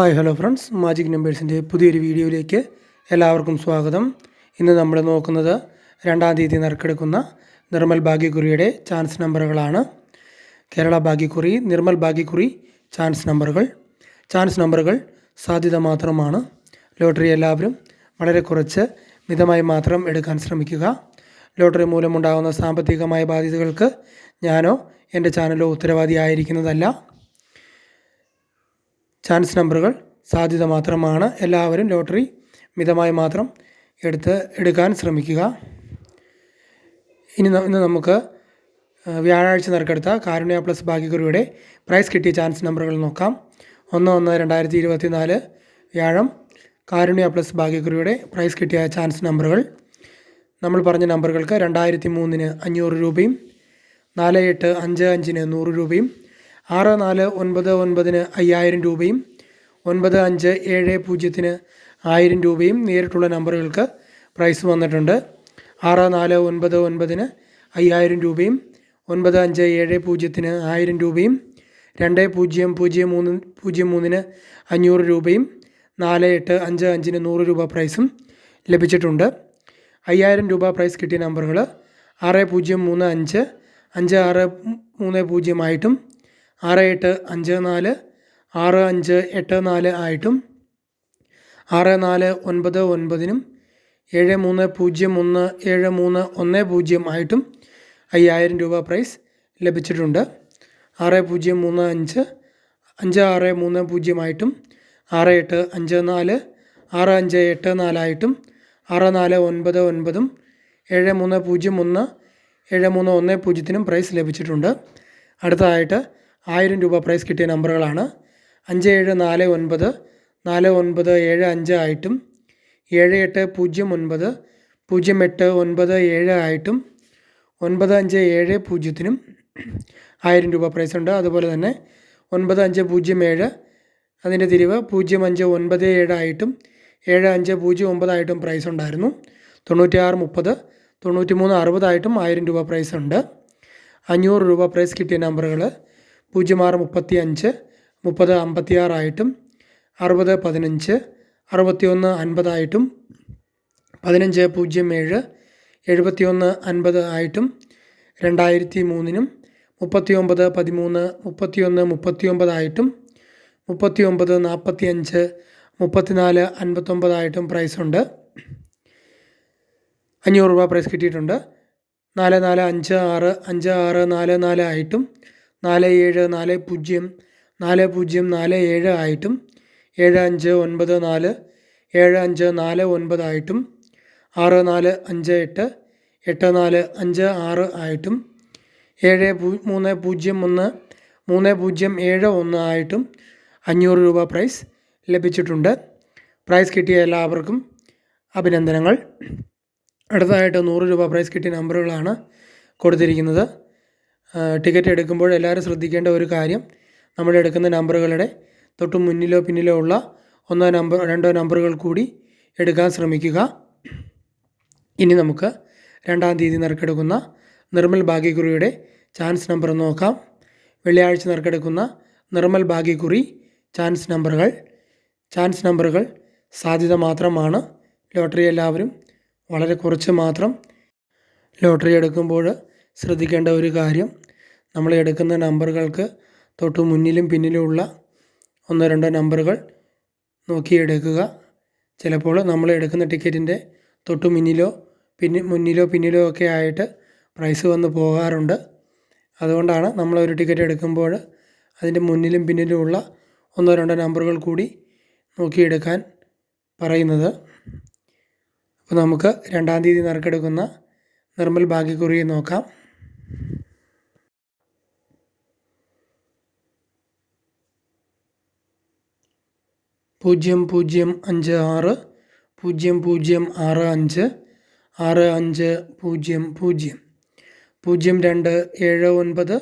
Hi hello friends. Magic നമ്പേഴ്സിന്റെ പുതിയൊരു വീഡിയോയിലേക്ക് എല്ലാവർക്കും സ്വാഗതം. ഇന്ന് നമ്മൾ നോക്കുന്നത് രണ്ടാം തീയതി നറുക്കെടുക്കുന്ന നിർമ്മൽ ഭാഗ്യക്കുറിയുടെ ചാൻസ് നമ്പറുകളാണ്. കേരള ഭാഗ്യക്കുറി നിർമ്മൽ ഭാഗ്യക്കുറി ചാൻസ് നമ്പറുകൾ. ചാൻസ് നമ്പറുകൾ സാധ്യത മാത്രമാണ്. ലോട്ടറി എല്ലാവരും വളരെ കുറച്ച് മിതമായി മാത്രം എടുക്കാൻ ശ്രമിക്കുക. ലോട്ടറി മൂലമുണ്ടാകുന്ന സാമ്പത്തികമായ ബാധ്യതകൾക്ക് ഞാനോ എന്റെ ചാനലോ ഉത്തരവാദിയായിരിക്കുന്നതല്ല. ചാൻസ് നമ്പറുകൾ സാധ്യത മാത്രമാണ്. എല്ലാവരും ലോട്ടറി മിതമായി മാത്രം എടുത്ത് എടുക്കാൻ ശ്രമിക്കുക. ഇനി ഇന്ന് നമുക്ക് വ്യാഴാഴ്ച നറുക്കെടുത്ത കാരുണ്യ പ്ലസ് ഭാഗ്യക്കുറിയുടെ പ്രൈസ് കിട്ടിയ ചാൻസ് നമ്പറുകൾ നോക്കാം. ഒന്ന് ഒന്ന് രണ്ടായിരത്തി ഇരുപത്തി നാല് വ്യാഴം കാരുണ്യ പ്ലസ് ഭാഗ്യക്കുറിയുടെ പ്രൈസ് കിട്ടിയ ചാൻസ് നമ്പറുകൾ. നമ്മൾ പറഞ്ഞ നമ്പറുകൾക്ക് രണ്ടായിരത്തി മൂന്നിന് അഞ്ഞൂറ് രൂപയും നാല് എട്ട് അഞ്ച് അഞ്ചിന് നൂറ് രൂപയും ആറ് നാല് ഒൻപത് ഒൻപതിന് അയ്യായിരം രൂപയും ഒൻപത് അഞ്ച് ഏഴ് പൂജ്യത്തിന് ആയിരം രൂപയും നേരിട്ടുള്ള നമ്പറുകൾക്ക് പ്രൈസ് വന്നിട്ടുണ്ട്. ആറ് നാല് ഒൻപത് ഒൻപതിന് അയ്യായിരം രൂപയും ഒൻപത് അഞ്ച് ഏഴ് പൂജ്യത്തിന് ആയിരം രൂപയും രണ്ട് പൂജ്യം പൂജ്യം മൂന്ന് പൂജ്യം മൂന്നിന് അഞ്ഞൂറ് രൂപയും നാല് എട്ട് അഞ്ച് അഞ്ചിന് നൂറ് രൂപ പ്രൈസും ലഭിച്ചിട്ടുണ്ട്. അയ്യായിരം രൂപ പ്രൈസ് കിട്ടിയ നമ്പറുകൾ ആറ് പൂജ്യം മൂന്ന് അഞ്ച് അഞ്ച് ആറ് മൂന്ന് പൂജ്യമായിട്ടും ആറ് എട്ട് അഞ്ച് നാല് ആറ് അഞ്ച് എട്ട് നാല് ആയിട്ടും ആറ് നാല് ഒൻപത് ഒൻപതിനും ഏഴ് മൂന്ന് പൂജ്യം ഒന്ന് ഏഴ് മൂന്ന് ഒന്ന് പൂജ്യം ആയിട്ടും അയ്യായിരം രൂപ പ്രൈസ് ലഭിച്ചിട്ടുണ്ട്. ആറ് പൂജ്യം മൂന്ന് അഞ്ച് അഞ്ച് ആറ് മൂന്ന് പൂജ്യമായിട്ടും ആറ് എട്ട് അഞ്ച് നാല് ആറ് അഞ്ച് എട്ട് നാലായിട്ടും ആറ് നാല് ഒൻപത് ഒൻപതും ഏഴ് മൂന്ന് പൂജ്യം ഒന്ന് ഏഴ് മൂന്ന് ഒന്ന് പൂജ്യത്തിനും പ്രൈസ് ലഭിച്ചിട്ടുണ്ട്. അടുത്തതായിട്ട് ആയിരം രൂപ പ്രൈസ് കിട്ടിയ നമ്പറുകളാണ് അഞ്ച് ഏഴ് നാല് ഒൻപത് നാല് ഒൻപത് ഏഴ് അഞ്ച് ആയിട്ടും ഏഴ് എട്ട് പൂജ്യം ഒൻപത് പൂജ്യം എട്ട് ഒൻപത് ഏഴ് ആയിട്ടും ഒൻപത് അഞ്ച് ഏഴ് പൂജ്യത്തിനും ആയിരം രൂപ പ്രൈസ് ഉണ്ട്. അതുപോലെ തന്നെ ഒൻപത് അഞ്ച് പൂജ്യം ഏഴ് അതിന്റെ തിരിവ് പൂജ്യം അഞ്ച് ഒൻപത് ഏഴ് ആയിട്ടും ഏഴ് അഞ്ച് പൂജ്യം ഒമ്പതായിട്ടും പ്രൈസ് ഉണ്ടായിരുന്നു. തൊണ്ണൂറ്റി ആറ് മുപ്പത് തൊണ്ണൂറ്റി മൂന്ന് അറുപതായിട്ടും ആയിരം രൂപ പ്രൈസ് ഉണ്ട്. അഞ്ഞൂറ് രൂപ പ്രൈസ് കിട്ടിയ നമ്പറുകൾ പൂജ്യം ആറ് മുപ്പത്തി അഞ്ച് മുപ്പത് അമ്പത്തി ആറായിട്ടും അറുപത് പതിനഞ്ച് അറുപത്തിയൊന്ന് അൻപതായിട്ടും പതിനഞ്ച് പൂജ്യം ഏഴ് എഴുപത്തിയൊന്ന് അൻപത് ആയിട്ടും രണ്ടായിരത്തി മൂന്നിനും മുപ്പത്തിയൊമ്പത് പതിമൂന്ന് മുപ്പത്തിയൊന്ന് മുപ്പത്തിയൊമ്പതായിട്ടും മുപ്പത്തിയൊമ്പത് നാൽപ്പത്തി അഞ്ച് മുപ്പത്തിനാല് അൻപത്തൊമ്പതായിട്ടും പ്രൈസുണ്ട് അഞ്ഞൂറ് രൂപ പ്രൈസ് കിട്ടിയിട്ടുണ്ട്. നാല് നാല് അഞ്ച് ആറ് അഞ്ച് ആറ് നാല് നാല് ആയിട്ടും നാല് ഏഴ് നാല് പൂജ്യം നാല് പൂജ്യം നാല് ഏഴ് ആയിട്ടും ഏഴ് അഞ്ച് ഒൻപത് നാല് ഏഴ് അഞ്ച് നാല് ഒൻപത് ആയിട്ടും ആറ് നാല് അഞ്ച് എട്ട് എട്ട് നാല് അഞ്ച് ആറ് ആയിട്ടും ഏഴ് പൂ മൂന്ന് പൂജ്യം ഒന്ന് മൂന്ന് പൂജ്യം ഏഴ് ഒന്ന് ആയിട്ടും അഞ്ഞൂറ് രൂപ പ്രൈസ് ലഭിച്ചിട്ടുണ്ട്. പ്രൈസ് കിട്ടിയ എല്ലാവർക്കും അഭിനന്ദനങ്ങൾ. അടുത്തതായിട്ട് നൂറ് രൂപ പ്രൈസ് കിട്ടിയ നമ്പറുകളാണ് കൊടുത്തിരിക്കുന്നത്. ടിക്കറ്റ് എടുക്കുമ്പോൾ എല്ലാവരും ശ്രദ്ധിക്കേണ്ട ഒരു കാര്യം നമ്മൾ എടുക്കുന്ന നമ്പറുകളുടെ തൊട്ട് മുന്നിലോ പിന്നിലോ ഉള്ള ഒന്നോ നമ്പർ രണ്ടോ നമ്പറുകൾ കൂടി എടുക്കാൻ ശ്രമിക്കുക. ഇനി നമുക്ക് രണ്ടാം തീയതി നറുക്കെടുക്കുന്ന നിർമ്മൽ ഭാഗ്യക്കുറിയുടെ ചാൻസ് നമ്പർ നോക്കാം. വെള്ളിയാഴ്ച നറുക്കെടുക്കുന്ന നിർമ്മൽ ഭാഗ്യക്കുറി ചാൻസ് നമ്പറുകൾ. ചാൻസ് നമ്പറുകൾ സാധ്യത മാത്രമാണ്. ലോട്ടറി എല്ലാവരും വളരെ കുറച്ച് മാത്രം ലോട്ടറി എടുക്കുമ്പോൾ ശ്രദ്ധിക്കേണ്ട ഒരു കാര്യം. നമ്മൾ എടുക്കുന്ന നമ്പറുകൾക്ക് തൊട്ട് മുന്നിലും പിന്നിലുമുള്ള ഒന്നോ രണ്ടോ നമ്പറുകൾ നോക്കിയെടുക്കുക. ചിലപ്പോൾ നമ്മൾ എടുക്കുന്ന ടിക്കറ്റിന്റെ തൊട്ട് മുന്നിലോ പിന്നെ മുന്നിലോ പിന്നിലോ ഒക്കെ ആയിട്ട് പ്രൈസ് വന്ന് പോകാറുണ്ട്. അതുകൊണ്ടാണ് നമ്മൾ ഒരു ടിക്കറ്റ് എടുക്കുമ്പോൾ അതിന്റെ മുന്നിലും പിന്നിലുമുള്ള ഒന്നോ രണ്ടോ നമ്പറുകൾ കൂടി നോക്കിയെടുക്കാൻ പറയുന്നത്. അപ്പോൾ നമുക്ക് രണ്ടാം തീയതി നറുക്കെടുക്കുന്ന നിർമ്മൽ ഭാഗ്യക്കുറിയെ നോക്കാം. പൂജ്യം പൂജ്യം അഞ്ച് ആറ് പൂജ്യം പൂജ്യം ആറ് അഞ്ച് ആറ് അഞ്ച് പൂജ്യം പൂജ്യം. പൂജ്യം രണ്ട് ഏഴ് ഒൻപത്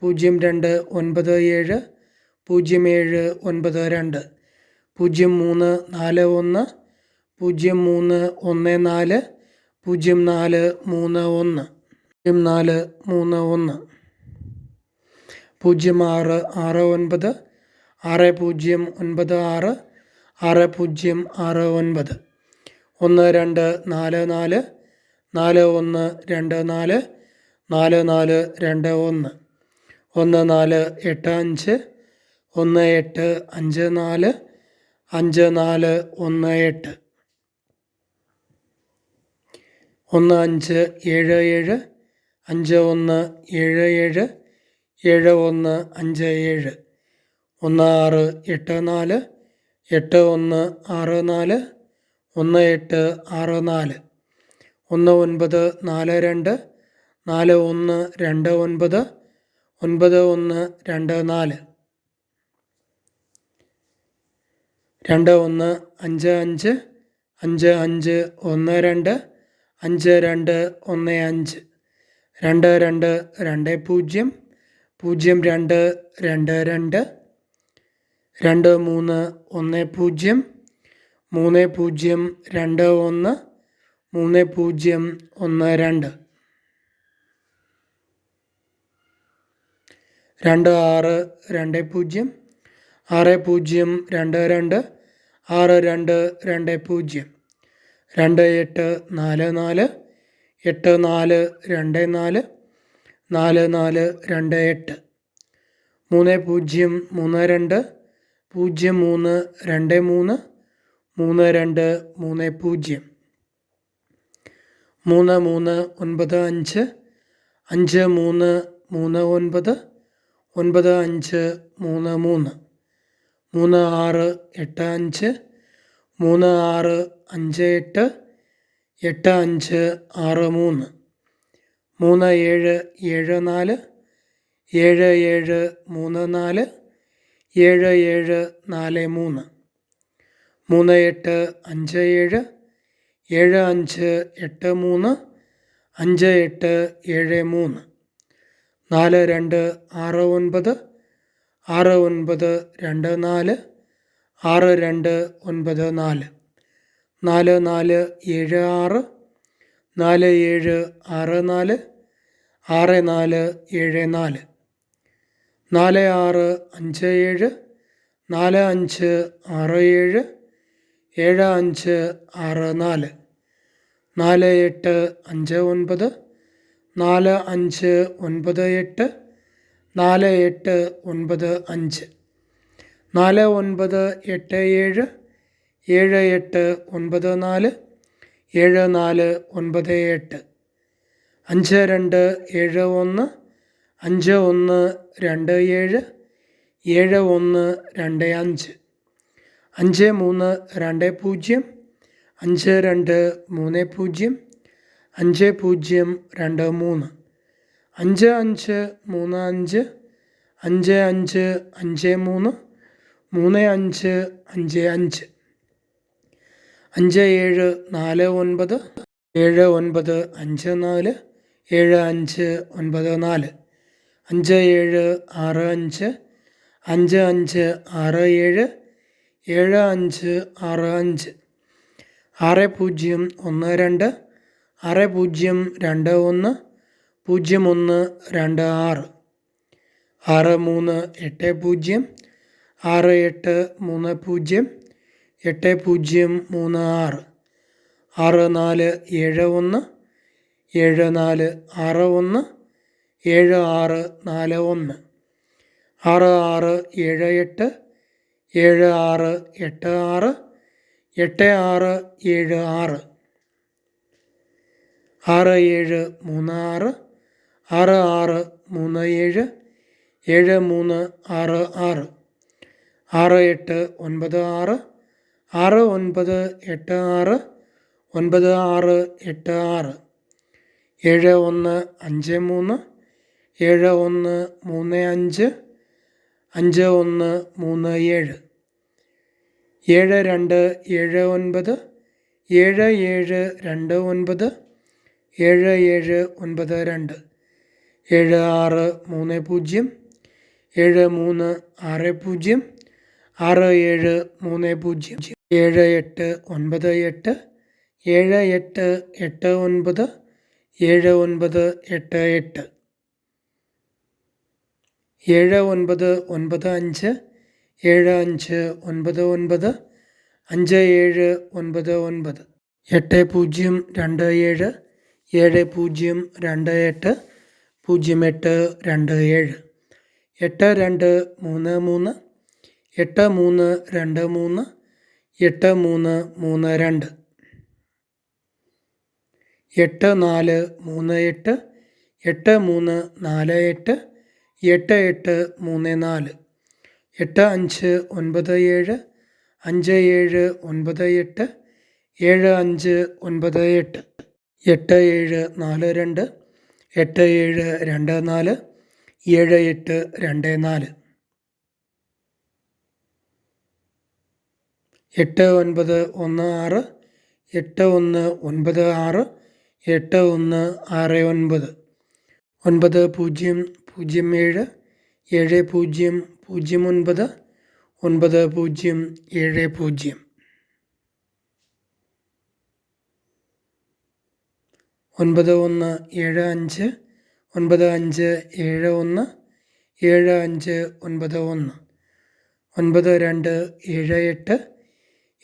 പൂജ്യം രണ്ട് ഒൻപത് ഏഴ് പൂജ്യം ഏഴ് ഒൻപത് രണ്ട്. പൂജ്യം മൂന്ന് നാല് ഒന്ന് പൂജ്യം മൂന്ന് ഒന്ന് നാല് പൂജ്യം നാല് മൂന്ന് ഒന്ന്. പൂജ്യം നാല് മൂന്ന് ഒന്ന്. പൂജ്യം ആറ് ആറ് ഒൻപത് ആറ് പൂജ്യം ഒൻപത് ആറ് ആറ് പൂജ്യം ആറ് ഒൻപത്. ഒന്ന് രണ്ട് നാല് നാല് നാല് ഒന്ന് രണ്ട് നാല് നാല് നാല് രണ്ട് ഒന്ന്. ഒന്ന് നാല് എട്ട് അഞ്ച് ഒന്ന് എട്ട് അഞ്ച് നാല് അഞ്ച് നാല് ഒന്ന് എട്ട്. ഒന്ന് അഞ്ച് ഏഴ് ഏഴ് അഞ്ച് ഒന്ന് ഏഴ് ഏഴ് ഏഴ് ഒന്ന് അഞ്ച് ഏഴ്. ഒന്ന് ആറ് എട്ട് നാല് എട്ട് ഒന്ന് ആറ് നാല് ഒന്ന് എട്ട് ആറ് നാല് ഒന്ന് ഒൻപത് നാല് രണ്ട് നാല് ഒന്ന് രണ്ട് ഒൻപത് ഒൻപത് ഒന്ന് രണ്ട് നാല്. രണ്ട് ഒന്ന് അഞ്ച് അഞ്ച് അഞ്ച് അഞ്ച് ഒന്ന് രണ്ട് അഞ്ച് രണ്ട് ഒന്ന് അഞ്ച് രണ്ട് രണ്ട് രണ്ട് പൂജ്യം പൂജ്യം രണ്ട് രണ്ട് രണ്ട് രണ്ട് മൂന്ന് ഒന്ന് പൂജ്യം മൂന്ന് പൂജ്യം രണ്ട് ഒന്ന് മൂന്ന് പൂജ്യം ഒന്ന് രണ്ട്. രണ്ട് ആറ് രണ്ട് പൂജ്യം ആറ് പൂജ്യം രണ്ട് രണ്ട് ആറ് രണ്ട് രണ്ട് പൂജ്യം രണ്ട് എട്ട് നാല് നാല് എട്ട് നാല് രണ്ട് നാല് നാല് നാല് രണ്ട് എട്ട് മൂന്ന് പൂജ്യം മൂന്ന് രണ്ട് പൂജ്യം മൂന്ന് രണ്ട് മൂന്ന് മൂന്ന് രണ്ട് മൂന്ന് പൂജ്യം. മൂന്ന് മൂന്ന് ഒൻപത് അഞ്ച് അഞ്ച് മൂന്ന് മൂന്ന് ഒൻപത് ഒൻപത് അഞ്ച് മൂന്ന് മൂന്ന്. മൂന്ന് ആറ് എട്ട് അഞ്ച് മൂന്ന് ആറ് അഞ്ച് എട്ട് എട്ട് അഞ്ച് ആറ് മൂന്ന്. മൂന്ന് ഏഴ് ഏഴ് നാല് ഏഴ് ഏഴ് മൂന്ന് നാല് ഏഴ് ഏഴ് നാല് മൂന്ന്. മൂന്ന് എട്ട് അഞ്ച് ഏഴ് ഏഴ് അഞ്ച് എട്ട് മൂന്ന് അഞ്ച് എട്ട് ഏഴ് മൂന്ന്. നാല് രണ്ട് ആറ് ഒൻപത് ആറ് ഒൻപത് രണ്ട് നാല് ആറ് രണ്ട് ഒൻപത് നാല്. നാല് നാല് ഏഴ് ആറ് നാല് ഏഴ് ആറ് നാല് ആറ് നാല് ഏഴ് നാല്. നാല് ആറ് അഞ്ച് ഏഴ് നാല് അഞ്ച് ആറ് ഏഴ് ഏഴ് അഞ്ച് ആറ് നാല് നാല് എട്ട് അഞ്ച് ഒൻപത് നാല് അഞ്ച് ഒൻപത് എട്ട് നാല് എട്ട് ഒൻപത് അഞ്ച് നാല് ഒൻപത് എട്ട് ഏഴ് ഏഴ് എട്ട് ഒൻപത് നാല് ഏഴ് നാല് ഒൻപത് എട്ട് അഞ്ച് രണ്ട് ഏഴ് ഒന്ന് അഞ്ച് ഒന്ന് രണ്ട് ഏഴ് ഏഴ് ഒന്ന് രണ്ട് അഞ്ച് അഞ്ച് മൂന്ന് രണ്ട് പൂജ്യം അഞ്ച് രണ്ട് മൂന്ന് പൂജ്യം അഞ്ച് പൂജ്യം രണ്ട് മൂന്ന് അഞ്ച് അഞ്ച് മൂന്ന് അഞ്ച് അഞ്ച് അഞ്ച് അഞ്ച് മൂന്ന് മൂന്ന് അഞ്ച് അഞ്ച് അഞ്ച് അഞ്ച് ഏഴ് നാല് ഒൻപത് ഏഴ് ഒൻപത് അഞ്ച് നാല് ഏഴ് അഞ്ച് ഒൻപത് നാല്. അഞ്ച് ഏഴ് ആറ് അഞ്ച് അഞ്ച് അഞ്ച് ആറ് ഏഴ് ഏഴ് അഞ്ച് ആറ് അഞ്ച് ആറ് പൂജ്യം ഒന്ന് രണ്ട് ആറ് പൂജ്യം രണ്ട് ഒന്ന് പൂജ്യം ഒന്ന് രണ്ട് ആറ് ആറ് മൂന്ന് എട്ട് പൂജ്യം ആറ് എട്ട് മൂന്ന് പൂജ്യം എട്ട് പൂജ്യം മൂന്ന് ആറ് ആറ് നാല് ഏഴ് ഒന്ന് ഏഴ് നാല് ആറ് ഒന്ന് ഏഴ് ആറ് നാല് ഒന്ന്. ആറ് ആറ് ഏഴ് എട്ട് ഏഴ് ആറ് എട്ട് ആറ് എട്ട് ആറ് ഏഴ് ആറ്. ആറ് ഏഴ് മൂന്ന് ആറ് ആറ് ആറ് മൂന്ന് ഏഴ് ഏഴ് മൂന്ന് ആറ് ആറ്. ആറ് എട്ട് ഒൻപത് ആറ് ആറ് ഒൻപത് എട്ട് ആറ് ഒൻപത് ആറ് എട്ട് ആറ്. ഏഴ് ഒന്ന് അഞ്ച് മൂന്ന് ഏഴ് ഒന്ന് മൂന്ന് അഞ്ച് അഞ്ച് ഒന്ന് മൂന്ന് ഏഴ്. ഏഴ് രണ്ട് ഏഴ് ഒൻപത് ഏഴ് ഏഴ് രണ്ട് ഒൻപത് ഏഴ് ഏഴ് ഒൻപത് രണ്ട്. ഏഴ് ആറ് മൂന്ന് പൂജ്യം ഏഴ് മൂന്ന് ആറ് പൂജ്യം ആറ് ഏഴ് മൂന്ന് പൂജ്യം. ഏഴ് എട്ട് ഒൻപത് എട്ട് ഏഴ് എട്ട് എട്ട് ഒൻപത് ഏഴ് ഒൻപത് എട്ട് എട്ട്. ഏഴ് ഒൻപത് ഒൻപത് അഞ്ച് ഏഴ് അഞ്ച് ഒൻപത് ഒൻപത് അഞ്ച് ഏഴ് ഒൻപത് ഒൻപത്. എട്ട് പൂജ്യം രണ്ട് ഏഴ് ഏഴ് പൂജ്യം രണ്ട് എട്ട് പൂജ്യം എട്ട് രണ്ട് ഏഴ്. എട്ട് രണ്ട് മൂന്ന് മൂന്ന് എട്ട് മൂന്ന് രണ്ട് മൂന്ന് എട്ട് മൂന്ന് മൂന്ന് രണ്ട്. എട്ട് നാല് മൂന്ന് എട്ട് എട്ട് മൂന്ന് നാല് എട്ട് എട്ട് എട്ട് മൂന്ന് നാല്. എട്ട് അഞ്ച് ഒൻപത് ഏഴ് അഞ്ച് ഏഴ് ഒൻപത് എട്ട് ഏഴ് അഞ്ച് ഒൻപത് എട്ട്. എട്ട് ഏഴ് നാല് രണ്ട് എട്ട് ഏഴ് രണ്ട് നാല് ഏഴ് എട്ട് രണ്ട് നാല്. എട്ട് ഒൻപത് ഒന്ന് ആറ് എട്ട് ഒന്ന് ഒൻപത് ആറ് എട്ട് ഒന്ന് ആറ് ഒൻപത്. ഒൻപത് പൂജ്യം പൂജ്യം ഏഴ് ഏഴ് പൂജ്യം പൂജ്യം ഒൻപത് ഒൻപത് പൂജ്യം ഏഴ് പൂജ്യം. ഒൻപത് ഒന്ന് ഏഴ് അഞ്ച് ഒൻപത് അഞ്ച് ഏഴ് ഒന്ന് ഏഴ് അഞ്ച് ഒൻപത് ഒന്ന്. ഒൻപത് രണ്ട് ഏഴ് എട്ട്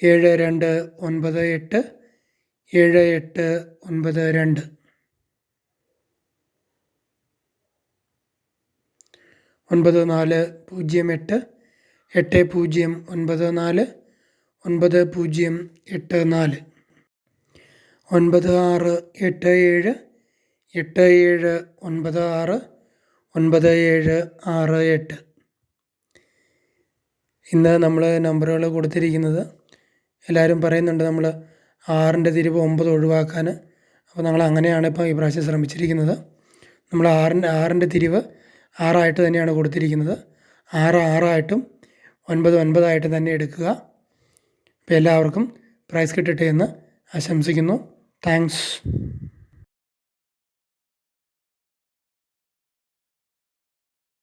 ഏഴ് രണ്ട് ഒൻപത് എട്ട് ഏഴ് എട്ട് ഒൻപത് രണ്ട്. ഒൻപത് നാല് പൂജ്യം എട്ട് എട്ട് പൂജ്യം ഒൻപത് നാല് ഒൻപത് പൂജ്യം എട്ട് നാല്. ഒൻപത് ആറ് എട്ട് ഏഴ് എട്ട് ഏഴ് ഒൻപത് ആറ് ഒൻപത് ഏഴ് ആറ് എട്ട്. ഇന്ന് നമ്മൾ നമ്പറുകൾ കൊടുത്തിരിക്കുന്നത് എല്ലാവരും പറയുന്നുണ്ട് നമ്മൾ ആറിന്റെ തിരിവ് ഒമ്പത് ഒഴിവാക്കാൻ അപ്പോൾ നമ്മൾ അങ്ങനെയാണ് ഇപ്പോൾ ഈ പ്രാവശ്യം ശ്രമിച്ചിരിക്കുന്നത്. നമ്മൾ ആറിന്റെ ആറിന്റെ തിരിവ് ആറായിട്ട് തന്നെയാണ് കൊടുത്തിരിക്കുന്നത്. ആറ് ആറായിട്ടും ഒൻപത് ഒൻപതായിട്ടും തന്നെ എടുക്കുക. അപ്പോൾ എല്ലാവർക്കും പ്രൈസ് കിട്ടട്ടെ എന്ന് ആശംസിക്കുന്നു. താങ്ക്സ്.